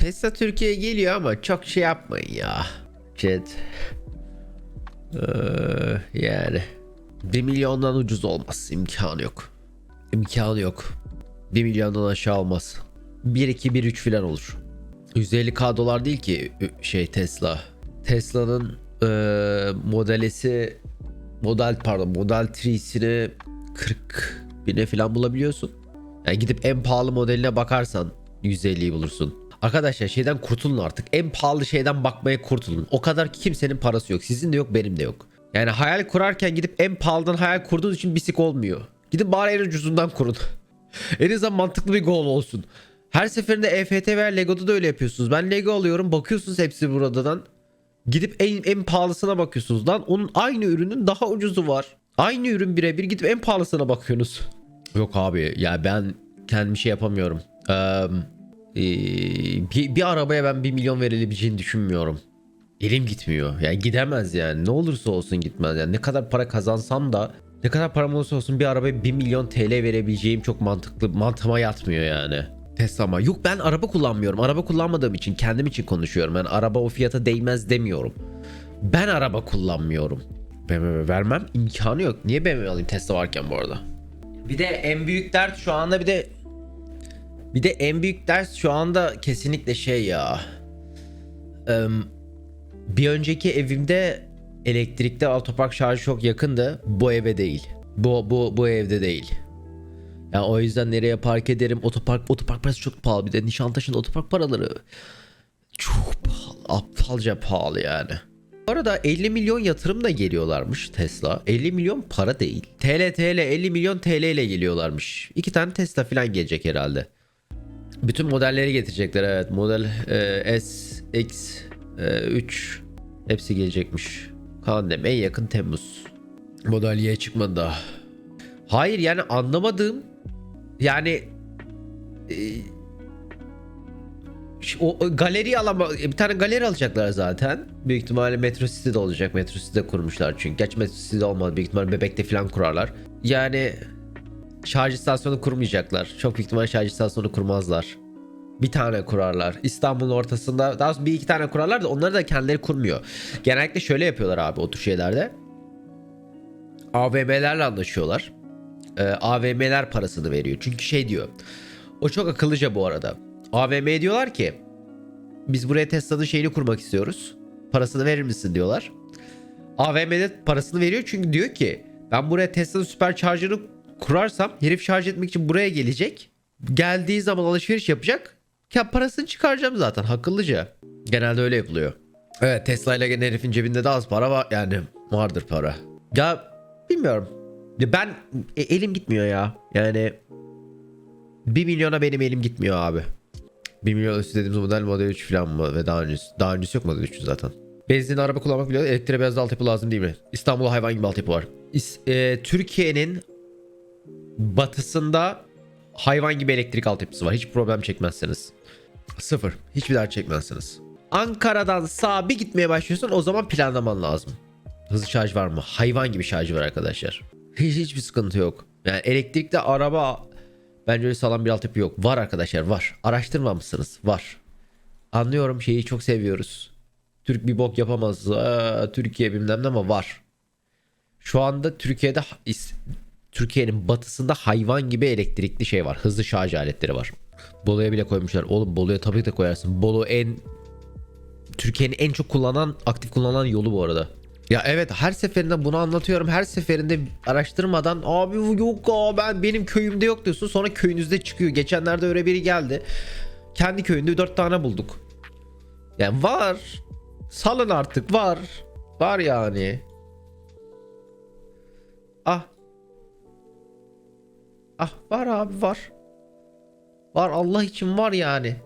Tesla Türkiye'ye geliyor ama çok şey yapmayın ya. Chat. Ee, yani. 1 milyondan ucuz olmaz. imkanı yok. İmkanı yok. 1 milyondan aşağı olmaz. 1-2-1-3 falan olur. 150k dolar değil ki şey Tesla. Tesla'nın eee modelesi model pardon model 3'sini 40 bine falan bulabiliyorsun. Yani gidip en pahalı modeline bakarsan 150'yi bulursun. Arkadaşlar şeyden kurtulun artık. En pahalı şeyden bakmaya kurtulun. O kadar ki kimsenin parası yok. Sizin de yok benim de yok. Yani hayal kurarken gidip en pahalıdan hayal kurduğun için bisik olmuyor. Gidip bari en ucuzundan kurun. en azından mantıklı bir goal olsun. Her seferinde EFT veya Lego'da da öyle yapıyorsunuz. Ben Lego alıyorum bakıyorsunuz hepsi buradan. Gidip en, en pahalısına bakıyorsunuz lan. Onun aynı ürünün daha ucuzu var. Aynı ürün birebir gidip en pahalısına bakıyorsunuz. Yok abi ya ben kendim şey yapamıyorum. Eee, ee, bir, bir arabaya ben 1 milyon verilebileceğini düşünmüyorum. Elim gitmiyor. Yani gidemez yani. Ne olursa olsun gitmez. Yani ne kadar para kazansam da ne kadar param olursa olsun bir arabaya 1 milyon TL verebileceğim çok mantıklı mantığıma yatmıyor yani. Tesla ama. Yok ben araba kullanmıyorum. Araba kullanmadığım için kendim için konuşuyorum. Ben araba o fiyata değmez demiyorum. Ben araba kullanmıyorum. BMW vermem imkanı yok. Niye BMW alayım Tesla varken bu arada? Bir de en büyük dert şu anda bir de bir de en büyük ders şu anda kesinlikle şey ya. Bir önceki evimde elektrikli otopark şarjı çok yakındı. Bu eve değil. Bu bu bu evde değil. Yani o yüzden nereye park ederim? Otopark otopark parası çok pahalı. Bir de Nişantaşı'nın otopark paraları çok pahalı. Aptalca pahalı yani. Bu arada 50 milyon yatırım da geliyorlarmış Tesla. 50 milyon para değil. TL TL 50 milyon TL ile geliyorlarmış. İki tane Tesla falan gelecek herhalde. Bütün modelleri getirecekler evet. Model e, S, X, e, 3 hepsi gelecekmiş. Kandem en yakın Temmuz. Model Y çıkmadı daha. Hayır yani anlamadığım yani e, o, o galeri alama bir tane galeri alacaklar zaten. Büyük ihtimalle Metro City'de olacak. Metro City'de kurmuşlar çünkü. Gerçi Metro City'de olmadı. Büyük ihtimalle Bebek'te falan kurarlar. Yani şarj istasyonu kurmayacaklar. Çok büyük ihtimalle şarj istasyonu kurmazlar. Bir tane kurarlar. İstanbul'un ortasında daha sonra bir iki tane kurarlar da onları da kendileri kurmuyor. Genellikle şöyle yapıyorlar abi o tür şeylerde. AVM'lerle anlaşıyorlar. Ee, AVM'ler parasını veriyor. Çünkü şey diyor. O çok akıllıca bu arada. AVM'ye diyorlar ki biz buraya Tesla'nın şeyini kurmak istiyoruz. Parasını verir misin diyorlar. AVM'de parasını veriyor çünkü diyor ki ben buraya Tesla'nın süpercharger'ını kurarsam herif şarj etmek için buraya gelecek. Geldiği zaman alışveriş yapacak. Ya parasını çıkaracağım zaten akıllıca. Genelde öyle yapılıyor. Evet Tesla ile gelen herifin cebinde de az para var yani vardır para. Ya bilmiyorum. Ya ben e, elim gitmiyor ya. Yani 1 milyona benim elim gitmiyor abi. 1 milyon üstü dediğimiz model model 3 falan mı ve daha öncesi. Daha öncesi yok model 3 zaten. Benzinli araba kullanmak bile elektriğe beyaz altyapı lazım değil mi? İstanbul'da hayvan gibi altyapı var. İs- e, Türkiye'nin batısında hayvan gibi elektrik altyapısı var. Hiç problem çekmezseniz. Sıfır. Hiçbir dert çekmezsiniz. Ankara'dan sağa bir gitmeye başlıyorsun o zaman planlaman lazım. Hızlı şarj var mı? Hayvan gibi şarjı var arkadaşlar. Hiç hiçbir sıkıntı yok. Yani elektrikli araba bence öyle sağlam bir altyapı yok. Var arkadaşlar var. Araştırmamışsınız. Var. Anlıyorum şeyi çok seviyoruz. Türk bir bok yapamaz. Aa, Türkiye bilmem ne ama var. Şu anda Türkiye'de Türkiye'nin batısında hayvan gibi elektrikli şey var. Hızlı şarj aletleri var. Bolu'ya bile koymuşlar. Oğlum Bolu'ya tabii de koyarsın. Bolu en Türkiye'nin en çok kullanan, aktif kullanan yolu bu arada. Ya evet her seferinde bunu anlatıyorum. Her seferinde araştırmadan abi bu yok aa ben benim köyümde yok diyorsun. Sonra köyünüzde çıkıyor. Geçenlerde öyle biri geldi. Kendi köyünde 4 tane bulduk. Yani var. Salın artık var. Var yani. Ah. Ah var abi var. Var Allah için var yani.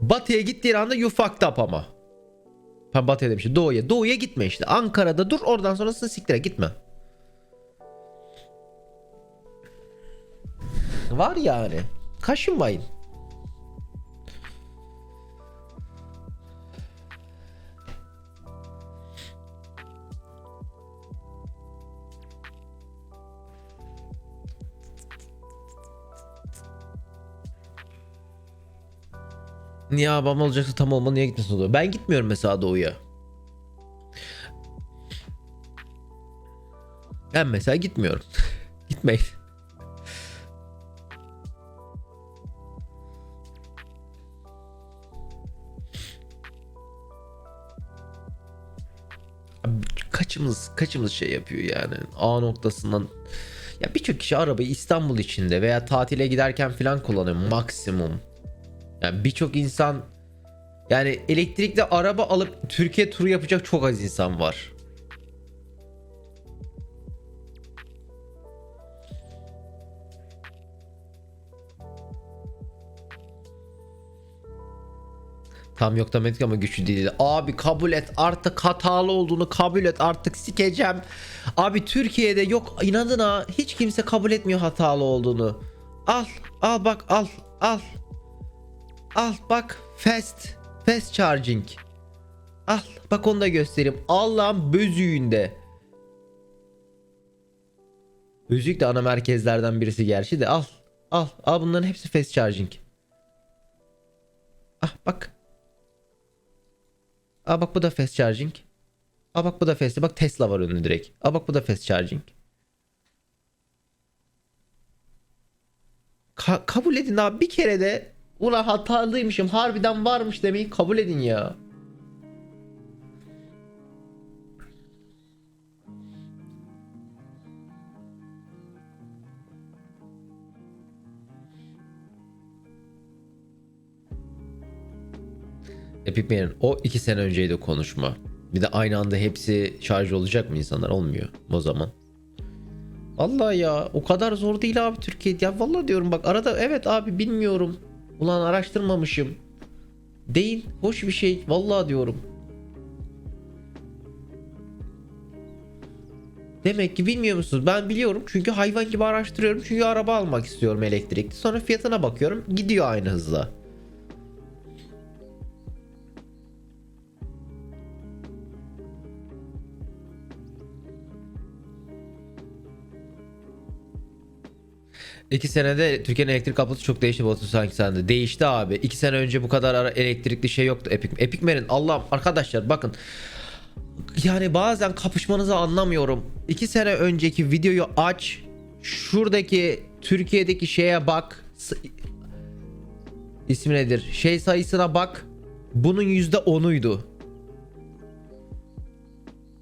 Batı'ya gittiğin anda you fucked up ama. Ben Batı'ya demişim. Doğu'ya. Doğu'ya gitme işte. Ankara'da dur oradan sonrasını siktire gitme. Var yani. Kaşınmayın. Niye abam olacaksa tam olma niye gitmesin doğuya? Ben gitmiyorum mesela doğuya. Ben mesela gitmiyorum. Gitmeyin. Kaçımız kaçımız şey yapıyor yani A noktasından ya birçok kişi arabayı İstanbul içinde veya tatile giderken falan kullanıyor maksimum. Yani birçok insan yani elektrikli araba alıp Türkiye turu yapacak çok az insan var. Tam yok demedik ama güçlü değil. Abi kabul et artık hatalı olduğunu kabul et artık sikeceğim. Abi Türkiye'de yok inanın ha hiç kimse kabul etmiyor hatalı olduğunu. Al al bak al al. Al bak fast fast charging. Al bak onu da göstereyim. Allah'ın bözüğünde. Bözük de ana merkezlerden birisi gerçi de al. Al al bunların hepsi fast charging. Ah bak. Aa bak bu da fast charging. Aa bak bu da fast. Bak Tesla var önünde direkt. Aa bak bu da fast charging. Ka- kabul edin abi bir kere de Ulan hatalıymışım harbiden varmış demeyi kabul edin ya. Epic Man'in o iki sene önceydi konuşma. Bir de aynı anda hepsi şarj olacak mı insanlar? Olmuyor o zaman. Vallahi ya o kadar zor değil abi Türkiye'de. Ya vallahi diyorum bak arada evet abi bilmiyorum. Ulan araştırmamışım. Değil. Hoş bir şey. Vallahi diyorum. Demek ki bilmiyor musunuz? Ben biliyorum çünkü hayvan gibi araştırıyorum. Çünkü araba almak istiyorum elektrikli. Sonra fiyatına bakıyorum. Gidiyor aynı hızla. İki senede Türkiye'nin elektrik kablosu çok değişti Batu sanki sende. Değişti abi. İki sene önce bu kadar elektrikli şey yoktu Epic. Epic Man'in Allah'ım arkadaşlar bakın. Yani bazen kapışmanızı anlamıyorum. İki sene önceki videoyu aç. Şuradaki Türkiye'deki şeye bak. İsmi nedir? Şey sayısına bak. Bunun yüzde onuydu.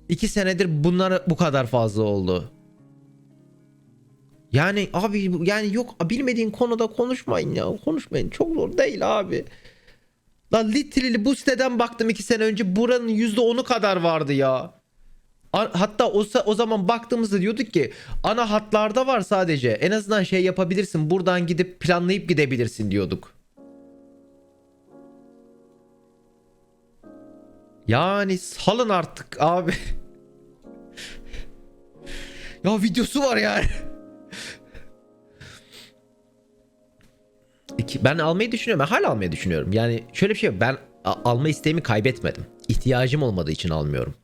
İki senedir bunlar bu kadar fazla oldu. Yani abi yani yok bilmediğin konuda konuşmayın ya. Konuşmayın. Çok zor değil abi. Lan literally bu siteden baktım iki sene önce buranın yüzde onu kadar vardı ya. Hatta o, o zaman baktığımızda diyorduk ki ana hatlarda var sadece. En azından şey yapabilirsin. Buradan gidip planlayıp gidebilirsin diyorduk. Yani salın artık abi. ya videosu var yani. Ben almayı düşünüyorum. Ben hala almayı düşünüyorum. Yani şöyle bir şey ben alma isteğimi kaybetmedim. İhtiyacım olmadığı için almıyorum.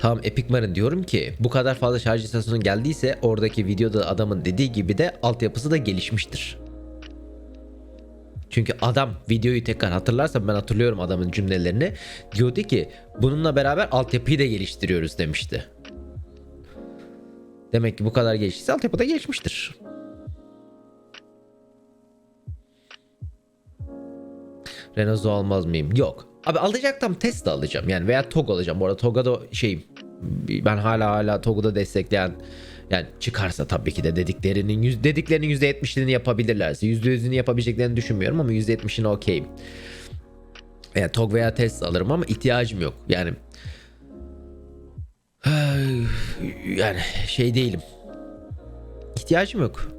Tamam Epic Marine diyorum ki bu kadar fazla şarj istasyonu geldiyse oradaki videoda adamın dediği gibi de altyapısı da gelişmiştir. Çünkü adam videoyu tekrar hatırlarsa ben hatırlıyorum adamın cümlelerini. Diyordu ki bununla beraber altyapıyı da geliştiriyoruz demişti. Demek ki bu kadar geliştiyse altyapı da gelişmiştir. Renault almaz mıyım? Yok. Abi alacaksam Tesla alacağım yani veya TOG alacağım. Bu arada TOG'a da şey ben hala hala TOG'u da destekleyen yani çıkarsa tabii ki de dediklerinin yüz, dediklerinin %70'ini yapabilirlerse %100'ünü yapabileceklerini düşünmüyorum ama %70'ini okeyim. Yani TOG veya Tesla alırım ama ihtiyacım yok. Yani yani şey değilim. İhtiyacım yok.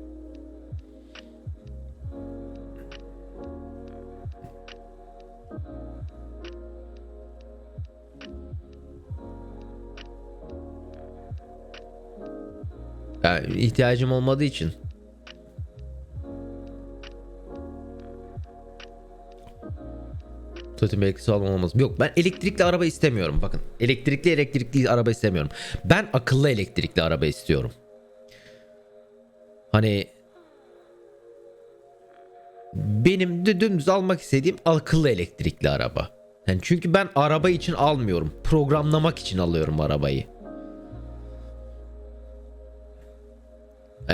Yani ihtiyacım olmadığı için. Totem etkisi olmam olmaz. Yok ben elektrikli araba istemiyorum bakın. Elektrikli elektrikli araba istemiyorum. Ben akıllı elektrikli araba istiyorum. Hani benim dümdüz almak istediğim akıllı elektrikli araba. Yani çünkü ben araba için almıyorum. Programlamak için alıyorum arabayı.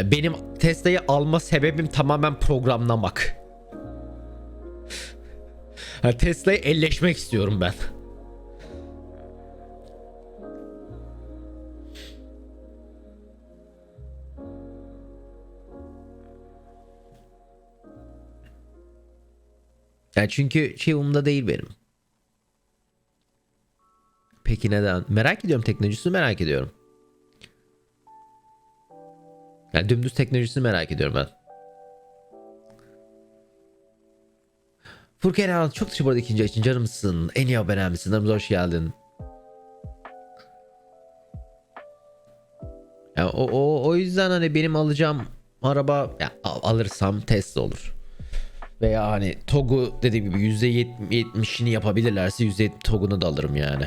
Benim Tesla'yı alma sebebim tamamen programlamak. Tesla'yı elleşmek istiyorum ben. Yani çünkü şey umurumda değil benim. Peki neden? Merak ediyorum teknolojisini merak ediyorum. Yani dümdüz teknolojisini merak ediyorum ben. Furkan Aral çok teşekkür ederim ikinci için canımsın. En iyi abonem misin? Aramıza hoş geldin. Ya o, o, o yüzden hani benim alacağım araba ya, al- alırsam Tesla olur. Veya hani TOG'u dediğim gibi %70'ini yapabilirlerse %70 TOG'unu da alırım yani.